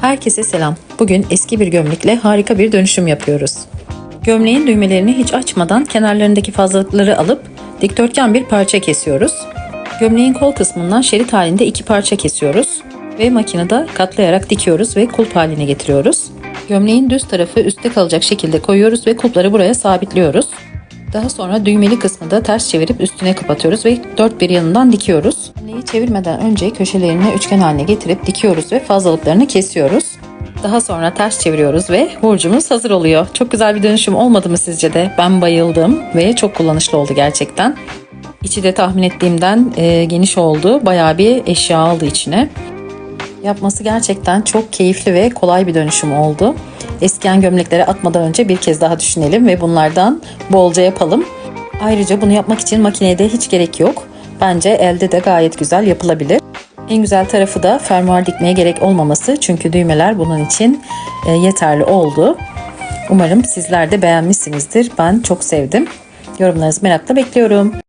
Herkese selam. Bugün eski bir gömlekle harika bir dönüşüm yapıyoruz. Gömleğin düğmelerini hiç açmadan kenarlarındaki fazlalıkları alıp dikdörtgen bir parça kesiyoruz. Gömleğin kol kısmından şerit halinde iki parça kesiyoruz ve makinede katlayarak dikiyoruz ve kulp haline getiriyoruz. Gömleğin düz tarafı üstte kalacak şekilde koyuyoruz ve kulpları buraya sabitliyoruz. Daha sonra düğmeli kısmı da ters çevirip üstüne kapatıyoruz ve dört bir yanından dikiyoruz. Gömleği çevirmeden önce köşelerini üçgen haline getirip dikiyoruz ve fazlalıklarını kesiyoruz. Daha sonra ters çeviriyoruz ve hurcumuz hazır oluyor. Çok güzel bir dönüşüm olmadı mı sizce de? Ben bayıldım ve çok kullanışlı oldu gerçekten. İçi de tahmin ettiğimden e, geniş oldu. Bayağı bir eşya aldı içine. Yapması gerçekten çok keyifli ve kolay bir dönüşüm oldu. Eskiyen gömlekleri atmadan önce bir kez daha düşünelim ve bunlardan bolca yapalım. Ayrıca bunu yapmak için makineye de hiç gerek yok. Bence elde de gayet güzel yapılabilir. En güzel tarafı da fermuar dikmeye gerek olmaması çünkü düğmeler bunun için e, yeterli oldu. Umarım sizler de beğenmişsinizdir. Ben çok sevdim. Yorumlarınızı merakla bekliyorum.